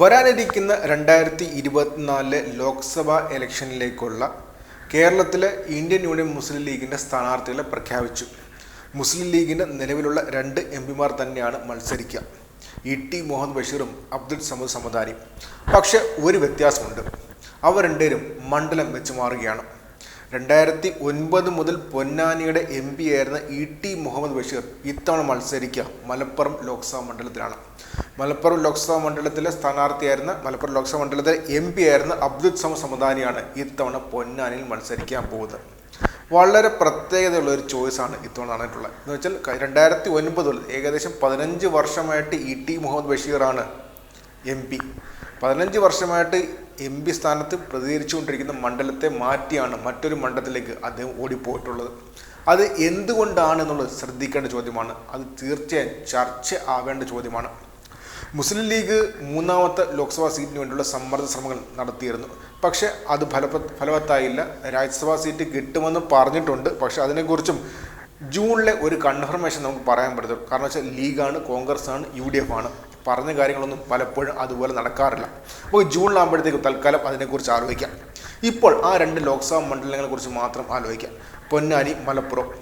വരാനിരിക്കുന്ന രണ്ടായിരത്തി ഇരുപത്തിനാലിലെ ലോക്സഭാ ഇലക്ഷനിലേക്കുള്ള കേരളത്തിലെ ഇന്ത്യൻ യൂണിയൻ മുസ്ലിം ലീഗിന്റെ സ്ഥാനാർത്ഥികളെ പ്രഖ്യാപിച്ചു. മുസ്ലിം ലീഗിന്റെ നിലവിലുള്ള രണ്ട് എം പിമാർ തന്നെയാണ് മത്സരിക്കുക. ഇ ടി മുഹമ്മദ് ബഷീറും അബ്ദുൽ സമദ് സമദാനിയും പക്ഷേ ഒരു വ്യത്യാസമുണ്ട്. അവർ രണ്ടുപേരും മണ്ഡലം വെച്ച് മാറുകയാണ്. രണ്ടായിരത്തി ഒൻപത് മുതൽ പൊന്നാനിയുടെ എം പി ആയിരുന്ന ഇ ടി മുഹമ്മദ് ബഷീർ ഇത്തവണ മത്സരിക്കുക മലപ്പുറം ലോക്സഭാ മണ്ഡലത്തിലാണ്. മലപ്പുറം ലോക്സഭാ മണ്ഡലത്തിലെ സ്ഥാനാർത്ഥിയായിരുന്ന മലപ്പുറം ലോക്സഭാ മണ്ഡലത്തിലെ എം പി ആയിരുന്ന അബ്ദുൽ സമ സമദാനിയാണ് ഇത്തവണ പൊന്നാനിയിൽ മത്സരിക്കാൻ പോകുന്നത്. വളരെ പ്രത്യേകതയുള്ള ഒരു ചോയ്സാണ് ഇത്തവണ നടന്നിട്ടുള്ളത്. എന്ന് വെച്ചാൽ രണ്ടായിരത്തി ഒൻപതിൽ ഏകദേശം പതിനഞ്ച് വർഷമായിട്ട് ഇ ടി മുഹമ്മദ് ബഷീറാണ് എം പി പതിനഞ്ച് വർഷമായിട്ട് എം പി സ്ഥാനത്ത് പ്രതികരിച്ചുകൊണ്ടിരിക്കുന്ന മണ്ഡലത്തെ മാറ്റിയാണ് മറ്റൊരു മണ്ഡലത്തിലേക്ക് അദ്ദേഹം ഓടിപ്പോയിട്ടുള്ളത്. അത് എന്തുകൊണ്ടാണെന്നുള്ളത് ശ്രദ്ധിക്കേണ്ട ചോദ്യമാണ്. അത് തീർച്ചയായും ചർച്ച ആവേണ്ട ചോദ്യമാണ്. മുസ്ലിം ലീഗ് മൂന്നാമത്തെ ലോക്സഭാ സീറ്റിന് വേണ്ടിയുള്ള സമ്മർദ്ദ ശ്രമങ്ങൾ നടത്തിയിരുന്നു. പക്ഷേ അത് ഫലപ്ര ഫലവത്തായില്ല. രാജ്യസഭാ സീറ്റ് കിട്ടുമെന്ന് പറഞ്ഞിട്ടുണ്ട്. പക്ഷേ അതിനെക്കുറിച്ചും ജൂണിലെ ഒരു കൺഫർമേഷൻ നമുക്ക് പറയാൻ പറ്റത്തുള്ളൂ. കാരണം വെച്ചാൽ ലീഗാണ് കോൺഗ്രസ് ആണ് യു ഡി എഫ് ആണ് പറഞ്ഞ കാര്യങ്ങളൊന്നും പലപ്പോഴും അതുപോലെ നടക്കാറില്ല. അപ്പോൾ ജൂണിലാകുമ്പോഴത്തേക്കും തൽക്കാലം അതിനെക്കുറിച്ച് ആലോചിക്കാം. ഇപ്പോൾ ആ രണ്ട് ലോക്സഭാ മണ്ഡലങ്ങളെക്കുറിച്ച് മാത്രം ആലോചിക്കാം. പൊന്നാനി മലപ്പുറം.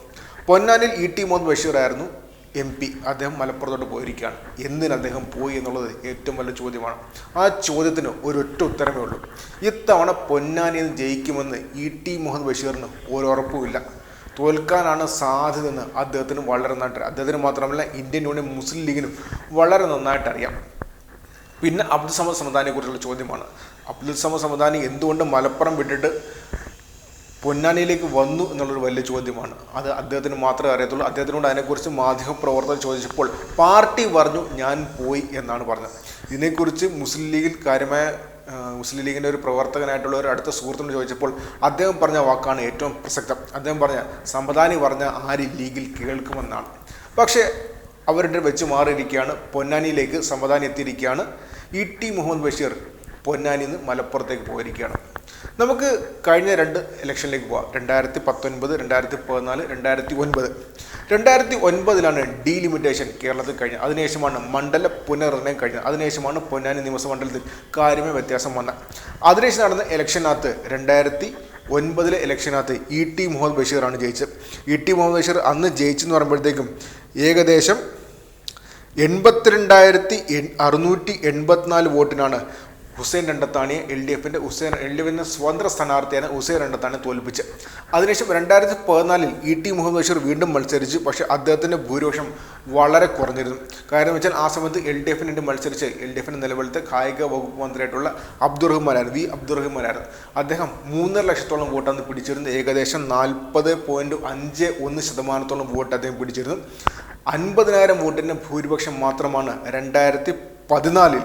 പൊന്നാനിൽ ഇ ടി മുഹമ്മദ് ബഷീർ ആയിരുന്നു. എം പി അദ്ദേഹം മലപ്പുറത്തോട്ട് പോയിരിക്കുകയാണ്. എന്തിന് അദ്ദേഹം പോയി എന്നുള്ളത് ഏറ്റവും വലിയ ചോദ്യമാണ്. ആ ചോദ്യത്തിന് ഒരൊറ്റ ഉത്തരമേ ഉള്ളൂ. ഇത്തവണ പൊന്നാനിയിൽ ജയിക്കുമെന്ന് ഇ ടി മുഹമ്മദ് ബഷീറിന് ഒരു ഉറപ്പുമില്ല തോൽക്കാനാണ് സാധ്യതയെന്ന് അദ്ദേഹത്തിന് വളരെ നന്നായിട്ട് അദ്ദേഹത്തിന് മാത്രമല്ല ഇന്ത്യൻ യൂണിയൻ മുസ്ലിം ലീഗിനും വളരെ നന്നായിട്ട് അറിയാം പിന്നെ അബ്ദുൽ സമദ് സമദാനിയെ കുറിച്ചുള്ള ചോദ്യമാണ്. അബ്ദുൽ സമദ് സമദാനി എന്തുകൊണ്ട് മലപ്പുറം വിട്ടിട്ട് പൊന്നാനിയിലേക്ക് വന്നു എന്നുള്ളൊരു വലിയ ചോദ്യമാണ്. അത് അദ്ദേഹത്തിന് മാത്രമേ അറിയത്തുള്ളൂ. അദ്ദേഹത്തിനോട് അതിനെക്കുറിച്ച് മാധ്യമപ്രവർത്തകർ ചോദിച്ചപ്പോൾ പാർട്ടി പറഞ്ഞു ഞാൻ പോയി എന്നാണ് പറഞ്ഞത്. ഇതിനെക്കുറിച്ച് മുസ്ലിം ലീഗിൽ കാര്യമായ മുസ്ലിം ലീഗിന്റെ ഒരു പ്രവർത്തകനായിട്ടുള്ള ഒരു അടുത്ത സുഹൃത്തിനോട് ചോദിച്ചപ്പോൾ അദ്ദേഹം പറഞ്ഞ വാക്കാണ് ഏറ്റവും പ്രസക്തം. അദ്ദേഹം പറഞ്ഞ സമ്പദാനി പറഞ്ഞ ആര് ലീഗിൽ കേൾക്കുമെന്നാണ്. പക്ഷേ അവരുടെ വെച്ച് മാറിയിരിക്കുകയാണ്. പൊന്നാനിയിലേക്ക് സമ്പദാനി എത്തിയിരിക്കുകയാണ്. ഇ ടി മുഹമ്മദ് ബഷീർ പൊന്നാനിയിൽ നിന്ന് മലപ്പുറത്തേക്ക് പോയിരിക്കുകയാണ്. നമുക്ക് കഴിഞ്ഞ രണ്ട് ഇലക്ഷനിലേക്ക് പോവാം. രണ്ടായിരത്തി പത്തൊൻപത് രണ്ടായിരത്തി പതിനാല് രണ്ടായിരത്തി ഒൻപത് രണ്ടായിരത്തി ഒൻപതിലാണ് ഡീലിമിറ്റേഷൻ കേരളത്തിൽ കഴിഞ്ഞത്. അതിനുശേഷമാണ് മണ്ഡല പുനർനിർണയം കഴിഞ്ഞത്. അതിനുശേഷമാണ് പൊന്നാനി നിയമസഭ മണ്ഡലത്തിൽ കാര്യമായ വ്യത്യാസം വന്നത്. അതിനുശേഷം നടന്ന ഇലക്ഷനകത്ത് രണ്ടായിരത്തി ഒൻപതിലെ ഇലക്ഷനകത്ത് ഇ ടി മുഹമ്മദ് ബഷീറാണ് ജയിച്ചത്. ഇ ടി മുഹമ്മദ് ബഷീർ അന്ന് ജയിച്ചെന്ന് പറയുമ്പോഴത്തേക്കും ഏകദേശം എൺപത്തിരണ്ടായിരത്തി എൺ അറുന്നൂറ്റി എൺപത്തിനാല് വോട്ടിനാണ് ഹുസൈൻ രണ്ടത്താണിയെ എൽ ഡി എഫിന്റെ ഹുസൈൻ എൽ ഡി എഫിന്റെ സ്വതന്ത്ര സ്ഥാനാർത്ഥിയാണ് ഹുസൈൻ രണ്ടത്താണി തോൽപ്പിച്ച് അതിനുശേഷം രണ്ടായിരത്തി പതിനാലിൽ ഇ ടി മുഹമ്മദ് ബഷീർ വീണ്ടും മത്സരിച്ചു പക്ഷേ അദ്ദേഹത്തിന്റെ ഭൂരിപക്ഷം വളരെ കുറഞ്ഞിരുന്നു. കാരണം വെച്ചാൽ ആ സമയത്ത് എൽ ഡി എഫിന് വേണ്ടി മത്സരിച്ച് എൽ ഡി എഫിന്റെ നിലവിലത്തെ കായിക വകുപ്പ് മന്ത്രിയായിട്ടുള്ള അബ്ദുറഹ്മാനായിരുന്നു വി അബ്ദുറഹ്മാനായിരുന്നു അദ്ദേഹം മൂന്നര ലക്ഷത്തോളം വോട്ടാണ് പിടിച്ചിരുന്നത് ഏകദേശം നാൽപ്പത് പോയിന്റ് അഞ്ച് ഒന്ന് ശതമാനത്തോളം വോട്ട് അദ്ദേഹം പിടിച്ചിരുന്നു. അൻപതിനായിരം വോട്ടിന്റെ ഭൂരിപക്ഷം മാത്രമാണ് രണ്ടായിരത്തി പതിനാലിൽ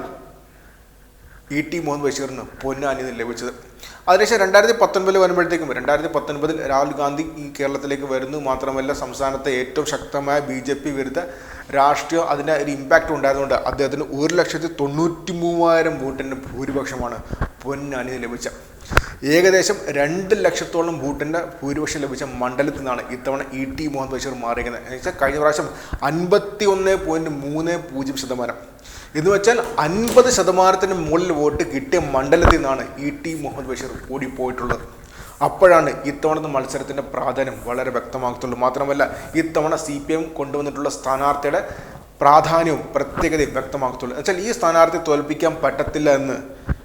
ഇ ടി മോഹൻ ബഷീറിന് പൊന്നാനിയിൽ നിന്ന് ലഭിച്ചത്. അതിനുശേഷം രണ്ടായിരത്തി പത്തൊൻപതിൽ വരുമ്പോഴത്തേക്കും രണ്ടായിരത്തി പത്തൊൻപതിൽ രാഹുൽ ഗാന്ധി ഈ കേരളത്തിലേക്ക് വരുന്നു. മാത്രമല്ല സംസ്ഥാനത്തെ ഏറ്റവും ശക്തമായ ബി ജെ പി വിരുദ്ധ രാഷ്ട്രീയം അതിന്റെ ഒരു ഇമ്പാക്റ്റ് ഉണ്ടായതുകൊണ്ട് അദ്ദേഹത്തിന് ഒരു ലക്ഷത്തി തൊണ്ണൂറ്റി മൂവായിരം വോട്ടിന്റെ ഭൂരിപക്ഷമാണ് പൊന്നാനിയിൽ ലഭിച്ച. ഏകദേശം രണ്ട് ലക്ഷത്തോളം വോട്ടിന്റെ ഭൂരിപക്ഷം ലഭിച്ച മണ്ഡലത്തിൽ നിന്നാണ് ഇത്തവണ ഇ ടി മുഹമ്മദ് ബഷീർ മാറിയിരിക്കുന്നത്. എന്ന് വെച്ചാൽ കഴിഞ്ഞ പ്രാവശ്യം അൻപത്തി ഒന്ന് പോയിന്റ് മൂന്ന് പൂജ്യം ശതമാനം. എന്ന് വെച്ചാൽ അൻപത് ശതമാനത്തിന് മുകളിൽ വോട്ട് കിട്ടിയ മണ്ഡലത്തിൽ നിന്നാണ് ഇ ടി മുഹമ്മദ് ബഷീർ ഓടിപ്പോയിട്ടുള്ളത് അപ്പോഴാണ് ഇത്തവണത്തെ മത്സരത്തിന്റെ പ്രാധാന്യം വളരെ വ്യക്തമാകത്തുള്ളൂ മാത്രമല്ല ഇത്തവണ സി പി എം കൊണ്ടുവന്നിട്ടുള്ള സ്ഥാനാർത്ഥിയുടെ പ്രാധാന്യവും പ്രത്യേകതയും വ്യക്തമാകത്തുള്ളൂ എന്നുവെച്ചാൽ ഈ സ്ഥാനാർത്ഥി തോൽപ്പിക്കാൻ പറ്റത്തില്ല എന്ന്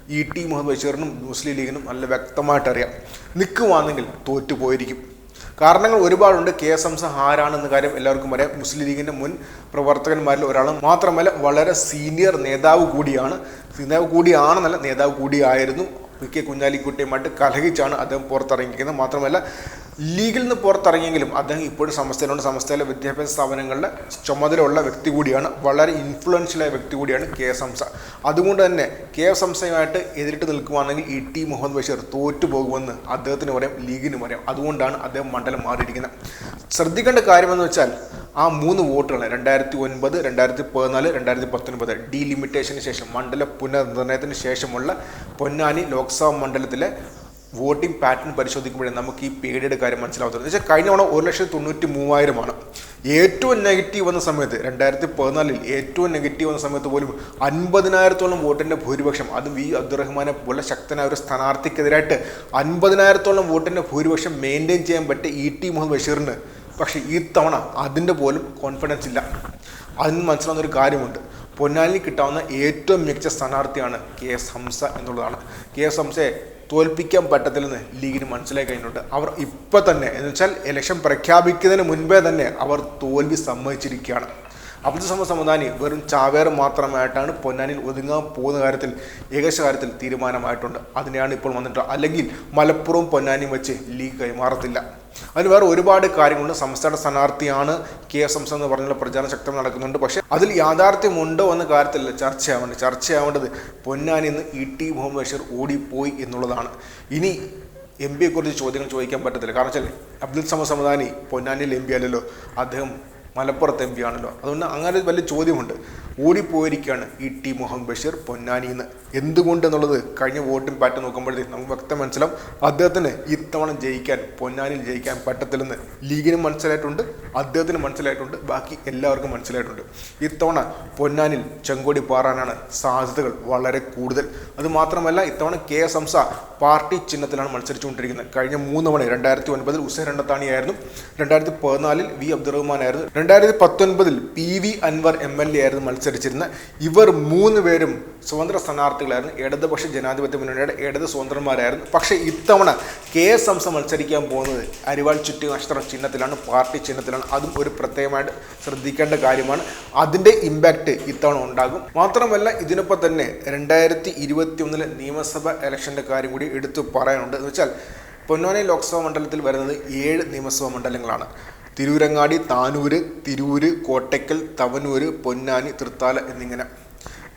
ഇ ടി മുഹമ്മദ് ബഷീറിനും മുസ്ലിം ലീഗിനും നല്ല വ്യക്തമായിട്ടറിയാം. നിൽക്കുവാണെങ്കിൽ തോറ്റുപോയിരിക്കും. കാരണങ്ങൾ ഒരുപാടുണ്ട്. കെ എസ് എംസ് ആരാണെന്ന കാര്യം എല്ലാവർക്കും അറിയാം. മുസ്ലിം ലീഗിന്റെ മുൻ പ്രവർത്തകന്മാരിൽ ഒരാൾ മാത്രമല്ല വളരെ സീനിയർ നേതാവ് കൂടിയാണ്. നേതാവ് കൂടിയാണെന്നല്ല നേതാവ് കൂടിയായിരുന്നു. പി കെ കുഞ്ഞാലിക്കുട്ടിയുമായിട്ട് കലഹിച്ചാണ് അദ്ദേഹം പുറത്തിറങ്ങിയിരിക്കുന്നത്. മാത്രമല്ല ലീഗിൽ നിന്ന് പുറത്തിറങ്ങിയെങ്കിലും അദ്ദേഹം ഇപ്പോഴും സമസ്തയിലുണ്ട്. സമസ്തയിലെ വിദ്യാഭ്യാസ സ്ഥാപനങ്ങളുടെ ചുമതലയുള്ള വ്യക്തി കൂടിയാണ്. വളരെ ഇൻഫ്ലുവൻഷ്യലായ വ്യക്തി കൂടിയാണ് കെ എസ് ഹംസ. അതുകൊണ്ട് തന്നെ കെ എസ് ഹംസയുമായിട്ട് എതിരിട്ട് നിൽക്കുവാണെങ്കിൽ ഇ ടി മുഹമ്മദ് ബഷീർ തോറ്റു പോകുമെന്ന് അദ്ദേഹത്തിന് പറയാം ലീഗിനും പറയാം. അതുകൊണ്ടാണ് അദ്ദേഹം മണ്ഡലം മാറിയിരിക്കുന്നത്. ശ്രദ്ധിക്കേണ്ട കാര്യമെന്ന് വെച്ചാൽ ആ മൂന്ന് വോട്ടുകൾ രണ്ടായിരത്തി ഒൻപത് രണ്ടായിരത്തി പതിനാല് രണ്ടായിരത്തി പത്തൊൻപത് ഡീലിമിറ്റേഷന് ശേഷം മണ്ഡല പുനർനിർണയത്തിന് ശേഷമുള്ള പൊന്നാനി ലോക്സഭാ മണ്ഡലത്തിലെ വോട്ടിംഗ് പാറ്റേൺ പരിശോധിക്കുമ്പോഴേ നമുക്ക് ഈ പേടിയുടെ കാര്യം മനസ്സിലാവുന്നത് വെച്ചാൽ കഴിഞ്ഞ തവണ ഒരു ലക്ഷത്തി തൊണ്ണൂറ്റി മൂവായിരമാണ് ഏറ്റവും നെഗറ്റീവ് വന്ന സമയത്ത് രണ്ടായിരത്തി പതിനാലിൽ ഏറ്റവും നെഗറ്റീവ് വന്ന സമയത്ത് പോലും അൻപതിനായിരത്തോളം വോട്ടിന്റെ ഭൂരിപക്ഷം അതും വി അബ്ദുറഹ്മാനെ പോലെ ശക്തനായ ഒരു സ്ഥാനാർത്ഥിക്കെതിരായിട്ട് അൻപതിനായിരത്തോളം വോട്ടിന്റെ ഭൂരിപക്ഷം മെയിന്റെയിൻ ചെയ്യാൻ പറ്റിയ ഇ ടി മുഹമ്മദ് ബഷീറിന്. പക്ഷേ ഈ തവണ അതിന്റെ പോലും കോൺഫിഡൻസ് ഇല്ല. അതിന് മനസ്സിലാവുന്ന ഒരു കാര്യമുണ്ട്. പൊന്നാലിന് കിട്ടാവുന്ന ഏറ്റവും മികച്ച സ്ഥാനാർത്ഥിയാണ് കെ എസ് ഹംസ എന്നുള്ളതാണ്. കെ എസ് ഹംസയെ തോൽപ്പിക്കാൻ പറ്റത്തില്ലെന്ന് ലീഗിന് മനസ്സിലായി കഴിഞ്ഞിട്ടുണ്ട്. അവർ ഇപ്പം തന്നെ എന്ന് വെച്ചാൽ ഇലക്ഷൻ പ്രഖ്യാപിക്കുന്നതിന് മുൻപേ തന്നെ അവർ തോൽവി സമ്മതിച്ചിരിക്കുകയാണ്. അബ്ദുൽ സമദ് സമദാനി വെറും ചാവേർ മാത്രമായിട്ടാണ് പൊന്നാനിൽ ഒതുങ്ങാൻ പോകുന്ന കാര്യത്തിൽ ഏകദേശ കാര്യത്തിൽ തീരുമാനമായിട്ടുണ്ട്. അതിനെയാണ് ഇപ്പോൾ വന്നിട്ട് അല്ലെങ്കിൽ മലപ്പുറവും പൊന്നാനിയും വെച്ച് ലീഗ് കൈമാറത്തില്ല. അതിന് വേറെ ഒരുപാട് കാര്യങ്ങളുണ്ട്. സംസ്ഥാന സ്ഥാനാർത്ഥിയാണ് കെ എസ് എംസ് എന്ന് പറഞ്ഞുള്ള പ്രചാരണം ശക്തം നടക്കുന്നുണ്ട്. പക്ഷേ അതിൽ യാഥാർത്ഥ്യമുണ്ടോ എന്ന കാര്യത്തിലല്ല ചർച്ചയാവേണ്ടത്. ചർച്ചയാവേണ്ടത് പൊന്നാനി ഇന്ന് ഇ ടി ബഷീർ ഓടിപ്പോയി എന്നുള്ളതാണ്. ഇനി എം പിയെക്കുറിച്ച് ചോദ്യങ്ങൾ ചോദിക്കാൻ പറ്റത്തില്ല. കാരണം വെച്ചാൽ അബ്ദുൽ സമദ് സമദാനി പൊന്നാനിയിൽ എം പി അല്ലല്ലോ. അദ്ദേഹം മലപ്പുറത്ത് എം പി ആണല്ലോ. അതുകൊണ്ട് അങ്ങനെ വലിയ ചോദ്യമുണ്ട്. ഓടിപ്പോയിരിക്കുകയാണ് ഇ ടി മുഹമ്മദ് ബഷീർ പൊന്നാനിയിൽ നിന്ന് എന്തുകൊണ്ട് എന്നുള്ളത് കഴിഞ്ഞ വോട്ടിംഗ് പാറ്റേൺ നോക്കുമ്പോഴത്തേക്ക് നമുക്ക് വ്യക്തം മനസ്സിലാവും. അദ്ദേഹത്തിന് ഇത്തവണ ജയിക്കാൻ പൊന്നാനിൽ ജയിക്കാൻ പറ്റത്തില്ലെന്ന് ലീഗിനും മനസ്സിലായിട്ടുണ്ട് അദ്ദേഹത്തിന് മനസ്സിലായിട്ടുണ്ട് ബാക്കി എല്ലാവർക്കും മനസ്സിലായിട്ടുണ്ട്. ഇത്തവണ പൊന്നാനിൽ ചെങ്കോടി പാറാനാണ് സാധ്യതകൾ വളരെ കൂടുതൽ. അതുമാത്രമല്ല ഇത്തവണ കെ എസ് ഹംസ പാർട്ടി ചിഹ്നത്തിലാണ് മത്സരിച്ചുകൊണ്ടിരിക്കുന്നത്. കഴിഞ്ഞ മൂന്ന് തവണ രണ്ടായിരത്തി ഒൻപതിൽ ഉസൈൻ രണ്ടത്താണിയായിരുന്നു രണ്ടായിരത്തി പതിനാലിൽ വി അബ്ദുറഹ്മാൻ ആയിരുന്നു രണ്ടായിരത്തി പത്തൊൻപതിൽ P V Anvar M L A ആയിരുന്നു മത്സരിച്ചിരുന്നത്. ഇവർ മൂന്ന് പേരും സ്വതന്ത്ര സ്ഥാനാർത്ഥികളായിരുന്നു. ഇടതുപക്ഷ ജനാധിപത്യ മുന്നണിയുടെ ഇടത് സ്വതന്ത്രന്മാരായിരുന്നു. പക്ഷേ ഇത്തവണ കെ എസ് ഹംസ മത്സരിക്കാൻ പോകുന്നത് അരിവാൾ ചുറ്റി നക്ഷത്ര ചിഹ്നത്തിലാണ് പാർട്ടി ചിഹ്നത്തിലാണ്. അതും ഒരു പ്രത്യേകമായിട്ട് ശ്രദ്ധിക്കേണ്ട കാര്യമാണ്. അതിന്റെ ഇമ്പാക്റ്റ് ഇത്തവണ ഉണ്ടാകും. മാത്രമല്ല ഇതിനൊപ്പം തന്നെ രണ്ടായിരത്തി ഇരുപത്തി ഒന്നിലെ നിയമസഭ ഇലക്ഷന്റെ കാര്യം കൂടി എടുത്തു പറയാനുണ്ട്. എന്ന് വെച്ചാൽ പൊന്നോനെ ലോക്സഭാ മണ്ഡലത്തിൽ വരുന്നത് ഏഴ് നിയമസഭാ മണ്ഡലങ്ങളാണ്. തിരൂരങ്ങാടി താനൂര് തിരൂര് കോട്ടയ്ക്കൽ തവനൂര് പൊന്നാനി തൃത്താല എന്നിങ്ങനെ.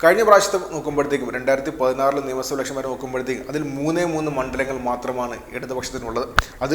കഴിഞ്ഞ പ്രാവശ്യത്തെ നോക്കുമ്പോഴത്തേക്കും രണ്ടായിരത്തി പതിനാറിൽ നിയമസഭ ഇലക്ഷൻ വരെ നോക്കുമ്പോഴത്തേക്കും അതിൽ മൂന്നേ മൂന്ന് മണ്ഡലങ്ങൾ മാത്രമാണ് ഇടതുപക്ഷത്തിനുള്ളത്. അത്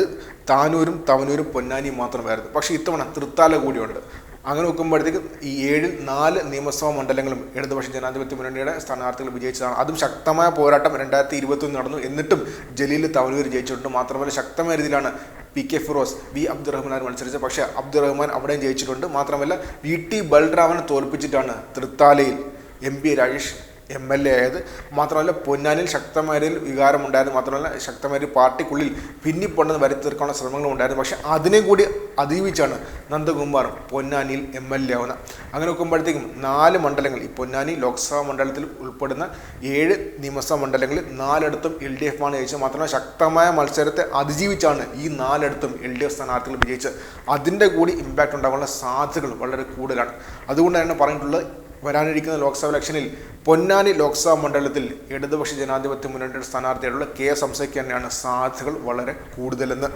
താനൂരും തവനൂരും പൊന്നാനിയും മാത്രമായിരുന്നു. പക്ഷേ ഇത്തവണ തൃത്താല കൂടിയുണ്ട്. അങ്ങനെ നോക്കുമ്പോഴത്തേക്കും ഈ ഏഴിൽ നാല് നിയമസഭാ മണ്ഡലങ്ങളും ഇടതുപക്ഷ ജനാധിപത്യ മുന്നണിയുടെ സ്ഥാനാർത്ഥികൾ വിജയിച്ചതാണ്. അതും ശക്തമായ പോരാട്ടം രണ്ടായിരത്തി ഇരുപത്തൊന്ന് നടന്നു. എന്നിട്ടും ജലീൽ തവനൂർ ജയിച്ചിട്ടുണ്ട്. മാത്രമല്ല ശക്തമായ രീതിയിലാണ് P K Firoz V Abdurahman മത്സരിച്ചത്. പക്ഷേ അബ്ദുറഹ്മാൻ അവിടെയും ജയിച്ചിട്ടുണ്ട്. മാത്രമല്ല വി ടി ബൽറാമിനെ തോൽപ്പിച്ചിട്ടാണ് തൃത്താലയിൽ M P Rajesh M L A ആയത്. മാത്രമല്ല പൊന്നാനിൽ ശക്തമായ വികാരമുണ്ടായിരുന്നു. മാത്രമല്ല ശക്തമായ ഒരു പാർട്ടിക്കുള്ളിൽ ഭിന്നിപ്പുണ്ടെന്ന് വരുത്തി തീർക്കാനുള്ള ശ്രമങ്ങളും ഉണ്ടായിരുന്നു. പക്ഷേ അതിനെ കൂടി അതിജീവിച്ചാണ് നന്ദകുമാർ പൊന്നാനിയിൽ എം എൽ എ ആവുന്നത്. അങ്ങനെ നോക്കുമ്പോഴത്തേക്കും നാല് മണ്ഡലങ്ങൾ ഈ പൊന്നാനി ലോക്സഭാ മണ്ഡലത്തിൽ ഉൾപ്പെടുന്ന ഏഴ് നിയമസഭാ മണ്ഡലങ്ങളിൽ നാലിടത്തും എൽ ഡി എഫ് ആണ് ജയിച്ചത്. മാത്രമല്ല ശക്തമായ മത്സരത്തെ അതിജീവിച്ചാണ് ഈ നാലിടത്തും എൽ ഡി എഫ് സ്ഥാനാർത്ഥികൾ വിജയിച്ചത്. അതിന്റെ കൂടി ഇമ്പാക്റ്റ് ഉണ്ടാകാനുള്ള സാധ്യതകൾ വളരെ കൂടുതലാണ്. അതുകൊണ്ട് തന്നെ പറഞ്ഞിട്ടുള്ളത് വരാനിരിക്കുന്ന ലോക്സഭ ഇലക്ഷനിൽ പൊന്നാനി ലോക്സഭാ മണ്ഡലത്തിൽ ഇടതുപക്ഷ ജനാധിപത്യ മുന്നണിയുടെ സ്ഥാനാർത്ഥിയായിട്ടുള്ള കെ എസ് തന്നെയാണ് സാധ്യതകൾ വളരെ കൂടുതലെന്ന്.